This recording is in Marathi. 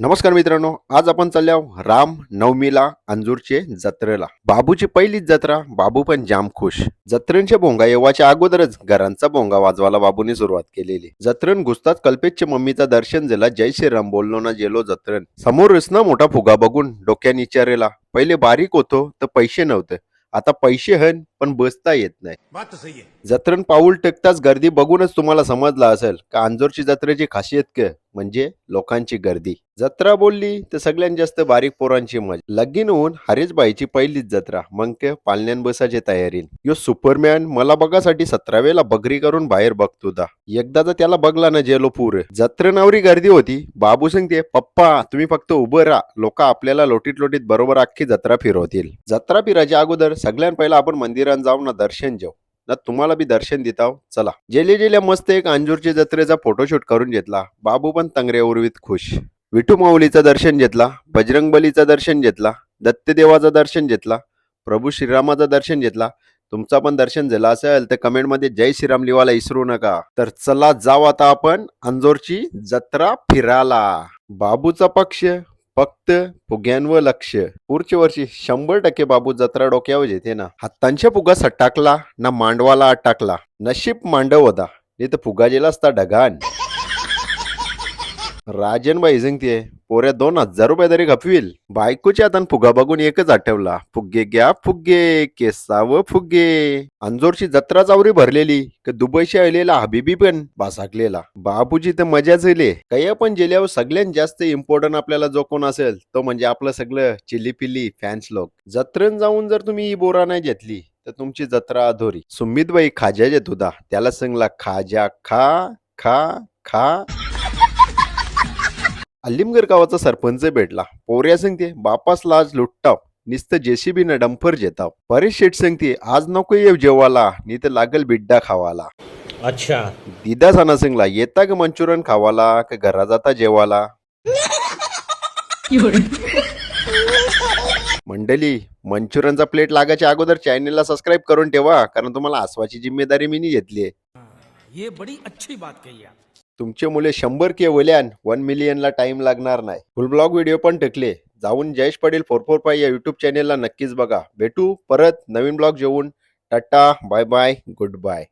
नमस्कार मित्रांनो आज आपण चाललो राम नवमीला अंजूरचे जत्रेला. बाबूची पहिलीच जत्रा बाबू पण जाम खुश जत्रेंच्या भोंगा येवाच्या अगोदरच घरांचा भोंगा वाजवायला बाबूने सुरुवात केलेली. जत्रेन घुसताच कल्पेशच्या मम्मीचा दर्शन झाला जय श्रीराम बोललो ना जेलो जत्रेन. समोर ना मोठा फुगा बघून डोक्याने विचारेला पहिले बारीक होतो तर पैसे नव्हते. आता पैसे हन पण बसता येत नाही. जत्रेन पाऊल टेकताच गर्दी बघूनच तुम्हाला समजलं असेल का अंजोरची जत्रेची खासियत क म्हणजे लोकांची गर्दी. जत्रा बोलली तर सगळ्यात जास्त बारीक पोरांची मजा. लगीन होऊन हरीशबाईची पहिलीच जत्रा. मग ते पालण्यान बसाची तयारी. यो सुपरमॅन मला बघासाठी सतरावेला बगरी करून बाहेर बघतो दा एकदा तर त्याला बघला ना जेलो पूर. जत्रेनावरी गर्दी होती. बाबू सांगते पप्पा तुम्ही फक्त उभं राहा. लोक आपल्याला लोटीत लोटीत बरोबर अख्खी जत्रा फिरवतील. जत्रा फिरायच्या अगोदर सगळ्यात पहिला आपण मंदिरात जाऊन ना दर्शन जाऊ ना तुम्हाला बी दर्शन देताव. चला. जेले जेल्या मस्त एक अंजूरची जत्रेचा फोटोशूट करून घेतला. बाबू पण तंगरे उर्वीत खुश. विठू माऊलीचं दर्शन घेतला. बजरंग बलीचं दर्शन घेतला. दत्तदेवाचं दर्शन घेतला. प्रभू श्रीरामाचं दर्शन घेतला. तुमचा पण दर्शन झालं असेल तर कमेंटमध्ये जय श्रीराम लिवायला विसरू नका. तर चला जाऊ आता आपण अंजोरची जत्रा फिरायला. बाबूचा पक्ष. फक्त फुग्यांवर लक्ष. पुढच्या वर्षी शंभर टक्के बाबू जत्रा डोक्यावर येते ना. हातांच्या फुगा सट्टाकला ना मांडवाला अटाकला नशीब मांडव होता. नाही तर फुगा गेला असता ढगान राजनबाई ते पोरे दोन हजार रुपये तरी खपविल. बायकोच्या हातान फुगा बघून एकच आठवला. फुगे घ्या फुगे केसाव फुगे. अंजोरची जत्रा चावरी भरलेली क दुबईशी आलेला हबीबी पण बासाकलेला. बापूजी तर मजाच येले काही पण गेल्यावर सगळ्यात जास्त इम्पॉर्टंट आपल्याला जो कोण असेल तो म्हणजे आपलं सगळं चिली पिल्ली फॅन्स लोक. जत्रेन जाऊन जर तुम्ही ही बोरा नाही घेतली तर तुमची जत्रा अधोरी. सुमितबाई खाज्या जे होता. त्याला सांगला खाजा खा खा खा. अल्लिमगर गावाचा सरपंच भेटला. पोऱ्या सांगते बापास लाज लुटताव नुसतं जेसीबी न डंपर जेताव. परेश शेठ सांगते आज नको येऊ जेवाला नी तर लागल बिड्डा खावाला अच्छा. दिदा सणा सांगला येता का मंचुरियन खावाला का घरा जाता जेवाला मंडळी मंचुरियनचा प्लेट लागायच्या अगोदर चॅनलला सबस्क्राईब करून ठेवा कारण तुम्हाला आसवाची जिम्मेदारी मी घेतली ये बड़ी अच्छी बात कही आप. तुमचे मुले शंभर के वल्यान वन मिलियनला टाइम लागणार नाही. फुल ब्लॉग व्हिडिओ पण टेकले. जाऊन Jayesh Padel four four five या युट्यूब चॅनेलला नक्कीच बघा. भेटू परत नवीन ब्लॉग जेवून tata bye bye good bye